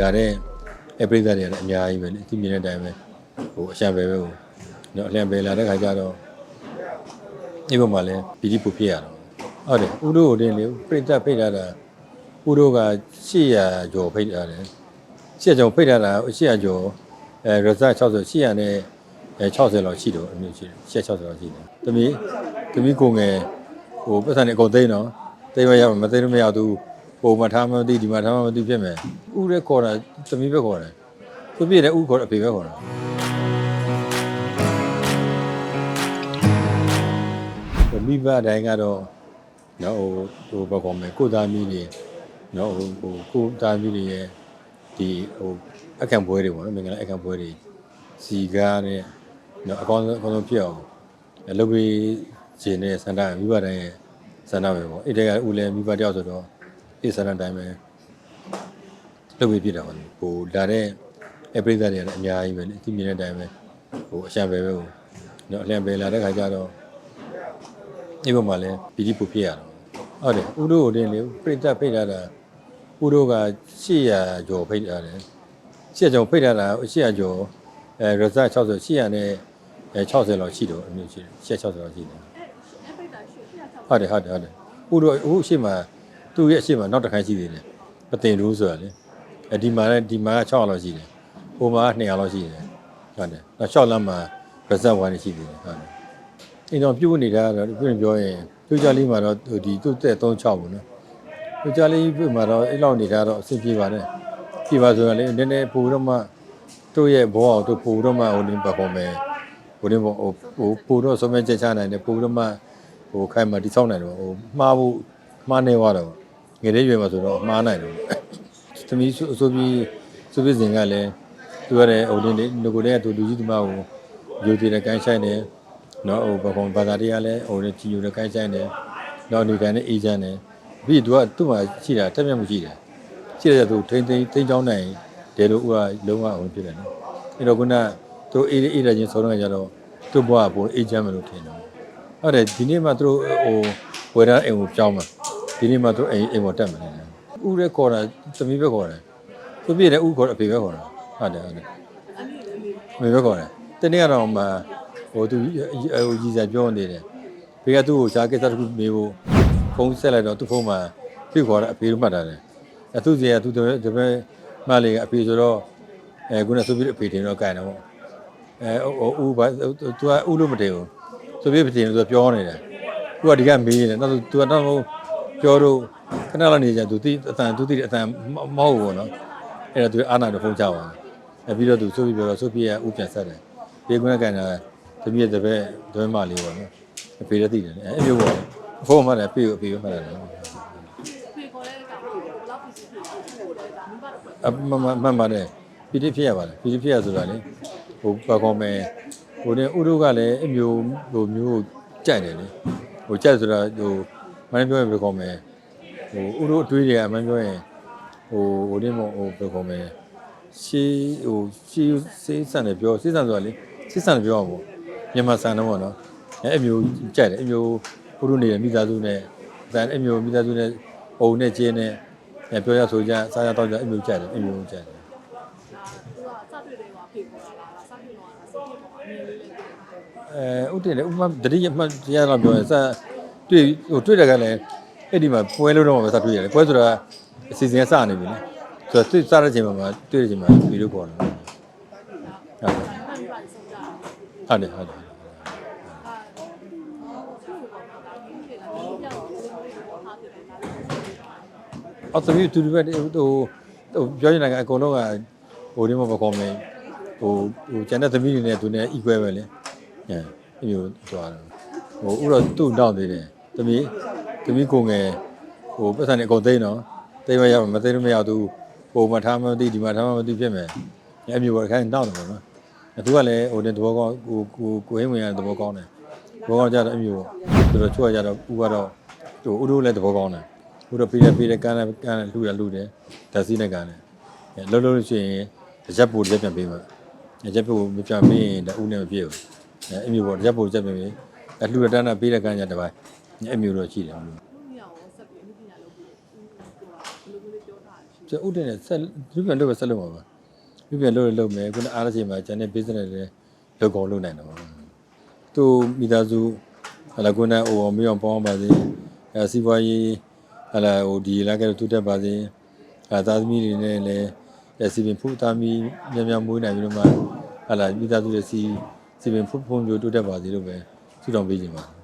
လာတဲ့အပရိသတ်တွေကတော့အများကြီးပဲလေဒီမြင်တဲ့အတိုင်းပဲဟိုအရှံပဲပဲဟိုနော်အလံပဲလာတဲ့ခါကျတော့ဒီဘက်မှာလည်းပီတိပူဖြစ်ရတော့ဟုတ်တယ်ဥတို့ကိုတင်လေပရိသတ်ဖိတ်ထားတာဥတို့က800ကျော်ဖိတ်ထားတယ်800ကျော်ဖိတ်ထားတာ800ကျော်အဲ result 60 800နဲ့အဲ60လောက်ရှိတော့အမျိုးရှိတယ်860လောက်ရှိတယ်တမီးတမီးကိုငယ်ဟိုပတ်စံနေအကုန်သိမ်းတော့သိမ်းမရမသိမ်းလို့မရဘူး ပုံမထားမသိဒီမှာထားမသိဖြစ်မယ်ဥရဲခေါ်တာတမီးပဲခေါ်တယ်သူပြည့်တယ်ဥခေါ်အဖေပဲခေါ်တာဟိုမိဘအတိုင်းကတော့နော်ဟိုဟိုဘာကောမယ်ကိုသားမီးတွေနော်ဟိုဟိုကိုသားမီးတွေရဲ့ဒီဟိုအခန့်ပွဲတွေပေါ့နော်မင်္ဂလာအခန့်ပွဲတွေစီကားနဲ့နော်အကောင်းဆုံးအကောင်းဆုံးဖြစ်အောင်လုပ်ပြီးခြင်းနဲ့စန္ဒမိဘတိုင်းရဲ့စန္ဒပဲပေါ့အဲ့တည်းကဦးလည်းမိဘတယောက်ဆိုတော့ အဲ့စန္ဒတိုင်းပဲလုပ်ပြီးဖြစ်တာပေါ့ဟိုလာတဲ့အပရိသတ်တွေကတော့အများကြီးပဲလေဒီမြင်တဲ့အတိုင်းပဲဟိုအရှံပဲပဲဟိုနော်အလံပဲလာတဲ့ခါကျတော့ဒီဘက်မှာလည်းပီတိပူဖြစ်ရတော့ဟုတ်တယ်ဥတို့ကိုတင်လေပြိတ္တဖိတ်ထားတာဥတို့က800ကျော်ဖိတ်ထားတယ်800ကျော်ဖိတ်ထားတာ800ကျော်အဲ result 60 800နဲ့အဲ60လောက်ရှိတော့အမျိုးရှိတယ်860လောက်ရှိတယ်အဲ့ပိတ်တာရှိပြတ်တော့ဟုတ်တယ်ဟုတ်တယ်ဟုတ်တယ်ဥတို့အခုအရှိမ သူ့ရဲ့အရှိမနောက်တစ်ခိုင်းရှိသေးတယ်မတင်ဘူးဆိုတာလေအဲဒီမှာလည်းဒီမှာက600လောက်ရှိတယ်ဟိုမှာက200လောက်ရှိတယ်ဟုတ်တယ်နောက်6လမ်းမှာ result 1ရှိသေးတယ်ဟုတ်တယ်အင်းတော့ပြုတ်နေတာကတော့ပြုတ်ပြောရင်သူကြလေးမှာတော့ဒီသူ့တဲ့36ပေါ့နော်သူကြလေးပြုတ်မှာတော့အဲ့လောက်နေတာတော့အဆင်ပြေပါတယ်ပြေပါဆိုတာလေနည်းနည်းပိုတော့မှတို့ရဲ့ဘောအောင်တို့ပိုတော့မှဟိုနေပါပေါ်မယ်ဟိုနေပေါ့ဟိုဟိုပိုတော့ဆုံးမချက်ချနိုင်တယ်ပိုတော့မှဟိုခိုင်မှာတိဆောက်နိုင်တော့ဟိုမှားဖို့မှားနေသွားတော့ ငယ်တဲ့ရွယ်မှာဆိုတော့မှားနိုင်တော့သမီးဆိုဆိုပြီးဆိုပြီးစဉ်ကလည်းသူရတဲ့ဟိုတင်းငကိုတဲ့ကသူလူကြီးသမားကိုယူတည်တဲ့ကိုင်းဆိုင်တယ်နော်ဟိုဘကုံဘာသာတရားလည်းဟိုနဲ့ကြည်ယူတဲ့ကိုင်းဆိုင်တယ်နောက်နေကန်နဲ့အေးချမ်းတယ်ပြီးသူကသူ့မှာရှိတာတက်မြတ်မှုရှိတယ်ရှိတဲ့သူထိမ့်သိမ့်သိမ့်ချောင်းနိုင်တယ်လို့ဥကလုံးဝအောင်ဖြစ်တယ်နော်အဲ့တော့ခုနသူအေးအေးတဲ့ချင်းဆောင်းတော့ကြတော့သူ့ဘဝကပုံအေးချမ်းမယ်လို့ထင်တယ်ဟုတ်တယ်ဒီနေ့မှသူတို့ဟိုဝယ်ထားအိမ်ကိုကြောင်းမှာ ဒီနေ့မှသူတို့အိမ်အိမ်ပေါ်တက်မှာလေဥရဲခေါ်တာသမီးပဲခေါ်တယ်သူပြည့်တယ်ဥခေါ်အဖေပဲခေါ်တာဟုတ်တယ်ဟုတ်တယ်အမေအမေအမေပဲခေါ်တယ်တနေ့ကတော့မှဟိုသူဟိုကြီးစားပြောနေတယ်ဘေးကသူ့ကိုရှားကိစ္စတစ်ခုမေးဖို့ဖုန်းဆက်လိုက်တော့သူ့ဖုန်းမှာဖြစ်ခေါ်တာအဖေလို့မှတ်တာတယ်အဲသူစီကသူတပည့်တပည့်မလေးကအဖေဆိုတော့အဲခုနဆိုပြီးအဖေတင်တော့ကြိုင်တော့အဲဟိုဥဘာသူကဥလို့မတင်ဘူးဆိုပြပြင်ဆိုပြောနေတယ်သူကဒီကမေးနေတယ်နောက်သူကတော့ ပြောတော့ခဏလောက်နေကြသူတိအတန်သူတိအတန်မဟုတ်ဘူးနော်အဲ့တော့သူအာနာတော့ဖုန်းချသွားတယ်ပြီးတော့သူဆိုပြီးပြောတော့ဆိုပြကဥပြန်ဆက်တယ်ဘေးကွန်းကန်တာသမီးရဲ့တပည့်တပည့်မလေးပေါ့နော်အဖေလည်းသိတယ်အဲ့မျိုးပေါ့ဖုန်းမှလည်းပြေကိုအဖေကိုမှလည်းဖေခေါ်တဲ့ကောင်ကိုဘယ်လောက်ဖြစ်ဖြစ်ဖြစ်ဖို့လဲဒါမိဘတော့အမမမမနဲ့ပီတိဖြစ်ရပါလားပီတိဖြစ်ရဆိုတာလေဟိုဘာကောမယ်ဟိုနေဥရုကလည်းအမျိုးဟိုမျိုးကြိုက်တယ်လေဟိုကြိုက်ဆိုတာဟို မင်းပြောရင်ဘယ်ကောမယ်ဟိုဥရုအတွေးတွေကအမှန်ပြောရင်ဟိုဟိုနေမဟိုဘယ်ကောမယ်ရှေးဟိုရှေးစေးဆန်တယ်ပြောစေးဆန်ဆိုတာလေစေးဆန်တယ်ပြောအောင်ပေါ့မြန်မာဆန်တော့ပေါ့နော်အဲအမျိုးကြိုက်တယ်အမျိုးဥရုနေမိသားစုနဲ့ဒါအမျိုးမိသားစုနဲ့အုံနဲ့ကျင်းနဲ့အဲပြောရဆိုကြစားရတော့ကြအမျိုးကြိုက်တယ်အမျိုးကြိုက်တယ်သူကစတွေ့တယ်ကဖေခေါ်တာလားစတွေ့တော့စတွေ့တော့အမြင်လေးလေးအဲဥတည်လေဥပမာတတိယမှတရားတော့ပြောရင်စ တွေ့ဟိုတွေ့တယ်ကလည်းအဲ့ဒီမှာပွဲလို့တော့ပဲစတွေ့ရတယ်ပွဲဆိုတာအစီအစဉ်ကစနေပြီလေဆိုတော့တွေ့စတဲ့ချိန်မှာတွေ့တဲ့ချိန်မှာဗီဒီယိုခေါ်တယ်ဟုတ်မှန်ပါဆုံးကြတာဟုတ်တယ်ဟုတ်တယ်အာသူ့ကိုတော့ဒါကြီးဖြစ်လာဒီကြောက်ကိုလို့ထားတယ်ဒါလည်းအော်သမီးတူတူပဲဟိုဟိုပြောနေတာကအကုန်လုံးကဟိုဒီမှာမကောင်းမယ်ဟိုဟိုကျန်တဲ့သမီးတွေနဲ့သူနဲ့ equal ပဲလေအဲအဲ့လိုသွားတယ်ဟိုဥတော့သူ့နောက်သေးတယ် သမီးသမီးကိုငယ်ဟိုပတ်စံနေအကုန်သိမ်းတော့သိမ်းမရမသိမ်းလို့မရသူပုံမထားမသိဒီမှာထားမသိဖြစ်မယ်အဲ့မျိုးပေါ့ခိုင်းနောက်တယ်ပေါ့နော်အဲသူကလည်းဟိုတဲ့သဘောကောင်းကိုကိုကိုဟင်းဝင်ရတဲ့သဘောကောင်းတယ်သဘောကောင်းကြတော့အဲ့မျိုးပေါ့သူတို့ချွတ်ရကြတော့ဥကတော့ဟိုဥတို့လည်းသဘောကောင်းတယ်ဘုရားပေးတယ်ပေးတယ်ကမ်းတယ်ကမ်းတယ်လှူတယ်လှူတယ်ဓာတ်စီးနဲ့ကမ်းတယ်အဲလုံးလုံးလို့ရှိရင်တစ်ချက်ပိုတစ်ချက်ပြန်ပေးမှာတစ်ချက်ပိုမပြန်ပေးရင်ဒါဥနဲ့မပြေဘူးအဲအမျိုးပေါ့တစ်ချက်ပိုတစ်ချက်ပြန်ပေးအဲလှူတဲ့တန်းနဲ့ပေးတဲ့ကမ်းကြတစ်ပိုင်း အဲအမျိုးတော့ရှိတယ်ဘလို့သူ့ရအောင်ဆက်ပြီးအမှုပညာလုပ်ပြီးပြောတာဘယ်လိုလေးပြောထားတယ်ရှိကျဥတင်နဲ့ဆက်လူပြန်လို့ပဲဆက်လုပ်မှာပါလူပြန်လို့လုပ်မယ်ခုနအားရချိန်မှာကျန်တဲ့ business တွေလုပ်ကောင်းလုပ်နိုင်တယ်ပေါ့သူမိသားစုဟလာခုနဟိုမရောပေါင်းပါစေအဲစီးပွားရေးဟလာဟိုဒီလာကဲတူတက်ပါစေအဲသားသမီးတွေနဲ့လည်းအဲစီပင်ဖူသားမီးများများမွေးနိုင်ပြီးတော့မှဟလာမိသားစုတွေစီစီပင်ဖူဖုံမျိုးတိုးတက်ပါစေလို့ပဲဆုတောင်းပေးခြင်းပါ